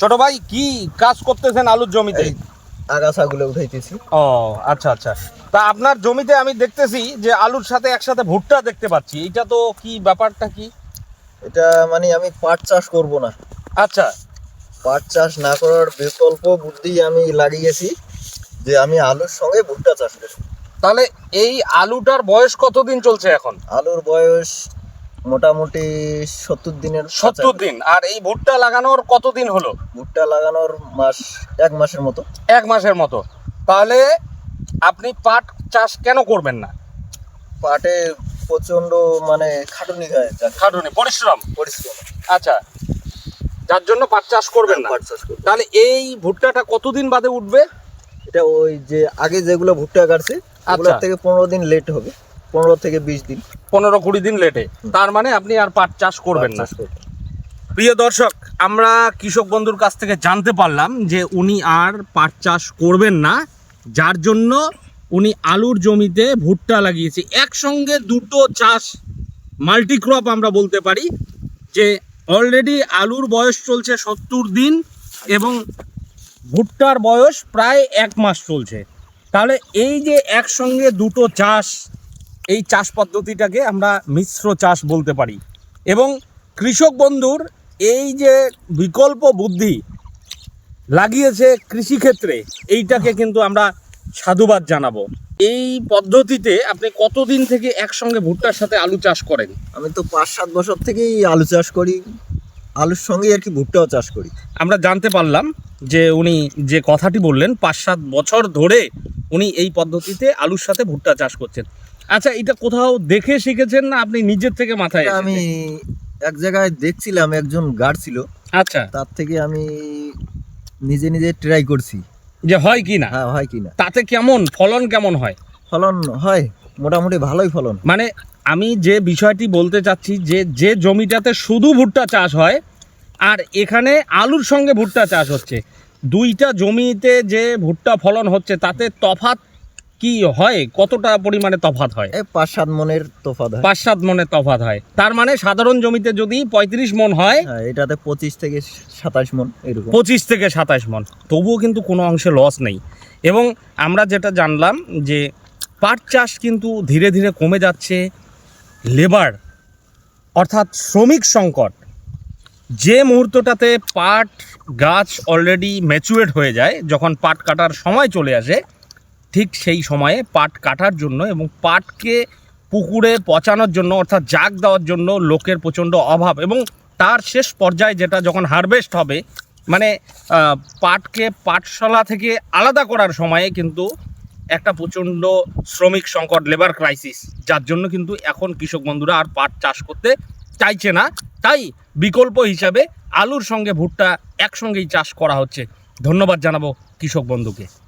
ছোট ভাই কি কাজ করতেছেন আলুর জমিতে? আগাছাগুলো উঠাইতেছি। ও আচ্ছা আচ্ছা। তা আপনার জমিতে আমি দেখতেছি যে আলুর সাথে একসাথে ভুট্টা দেখতে পাচ্ছি। এটা তো কি ব্যাপারটা কি? এটা মানে আমি পাট চাষ করব না। আচ্ছা। পাট চাষ না করার বিকল্প বুদ্ধি আমি লাগিয়েছি যে আমি আলুর সঙ্গে ভুট্টা চাষ করব। তাহলে এই আলুটার বয়স কতদিন চলছে এখন? আলুর বয়স মোটামুটি সত্তর দিনের সত্তর দিন। আর এই ভুট্টা লাগানোর কতদিন হলো? ভুট্টা লাগানোর মাস এক মাসের মতো। এক মাসের মতো। তাহলে আপনি পাট চাষ কেন করবেন না? পাটে প্রচণ্ড মানে খাটুনি খায় খাটুনি পরিশ্রম। পরিশ্রম। আচ্ছা যার জন্য পাট চাষ করবেন না। পাট চাষ করব। তাহলে এই ভুট্টাটা কতদিন বাদে উঠবে? এটা ওই যে আগে যেগুলো ভুট্টা কাটছে ওগুলোর আচ্ছা। থেকে পনেরো দিন লেট হবে। পনেরো থেকে বিশ দিন। পনেরো কুড়ি দিন লেটে তার মানে আপনি আর পাট চাষ করবেন না। প্রিয় দর্শক আমরা কৃষক বন্ধুর কাছ থেকে জানতে পারলাম যে উনি আর পাট চাষ করবেন না। যার জন্য উনি আলুর জমিতে ভুট্টা লাগিয়েছে। একসঙ্গে দুটো চাষ মাল্টিক্রপ আমরা বলতে পারি যে অলরেডি আলুর বয়স চলছে সত্তর দিন এবং ভুট্টার বয়স প্রায় এক মাস চলছে। তাহলে এই যে একসঙ্গে দুটো চাষ এই চাষ পদ্ধতিটাকে আমরা মিশ্র চাষ বলতে পারি। এবং কৃষক বন্ধুর এই যে বিকল্প বুদ্ধি লাগিয়েছে কৃষিক্ষেত্রে এইটাকে কিন্তু আমরা সাধুবাদ জানাব। এই পদ্ধতিতে আপনি কতদিন থেকে একসঙ্গে ভুট্টার সাথে আলু চাষ করেন? আমি তো পাঁচ সাত বছর থেকেই আলু চাষ করি। আলুর সঙ্গেই আর কি ভুট্টাও চাষ করি। আমরা জানতে পারলাম যে উনি যে কথাটি বললেন পাঁচ সাত বছর ধরে উনি এই পদ্ধতিতে আলুর সাথে ভুট্টা চাষ করছেন। আচ্ছা এটা কোথাও দেখে শিখেছেন না আপনি নিজের থেকে মাথায় আমি এক জায়গায় দেখছিলাম একজন গার্ড ছিল। আচ্ছা। তার থেকে আমি নিজে নিজে ট্রাই করছি। যে হয় কি না? হ্যাঁ হয় কিনা তাতে কেমন ফলন কেমন হয়? ফলন হয় মোটামুটি ভালোই ফলন। মানে আমি যে বিষয়টি বলতে চাচ্ছি যে যে জমিটাতে শুধু ভুট্টা চাষ হয় আর এখানে আলুর সঙ্গে ভুট্টা চাষ হচ্ছে দুইটা জমিতে যে ভুট্টা ফলন হচ্ছে তাতে তফাত কি হয়? কতটা পরিমাণে তফাত হয়? পাঁচ সাত মনের তোফাত হয়। পাঁচ সাত মনের তফাত হয়। তার মানে সাধারণ জমিতে যদি পঁয়ত্রিশ মন হয় হ্যাঁ এটাতে পঁচিশ থেকে সাতাশ মন এরকম। পঁচিশ থেকে সাতাশ মন। তবুও কিন্তু কোনো অংশে লস নেই। এবং আমরা যেটা জানলাম যে পাট চাষ কিন্তু ধীরে ধীরে কমে যাচ্ছে লেবার অর্থাৎ শ্রমিক সংকট। যে মুহূর্তটাতে পাট গাছ অলরেডি ম্যাচুরেট হয়ে যায়, যখন পাট কাটার সময় চলে আসে, ঠিক সেই সময়ে পাট কাটার জন্য এবং পাটকে পুকুরে পচানোর জন্য, অর্থাৎ জাগ দেওয়ার জন্য লোকের প্রচণ্ড অভাব এবং তার শেষ পর্যায়ে যেটা যখন হারভেস্ট হবে মানে পাটকে পাটশালা থেকে আলাদা করার সময়ে কিন্তু একটা প্রচণ্ড শ্রমিক সংকট লেবার ক্রাইসিস যার জন্য কিন্তু এখন কৃষক বন্ধুরা আর পাট চাষ করতে চাইছে না। তাই বিকল্প হিসাবে আলুর সঙ্গে ভুট্টা একসঙ্গেই চাষ করা হচ্ছে। ধন্যবাদ জানাব কৃষক বন্ধুকে।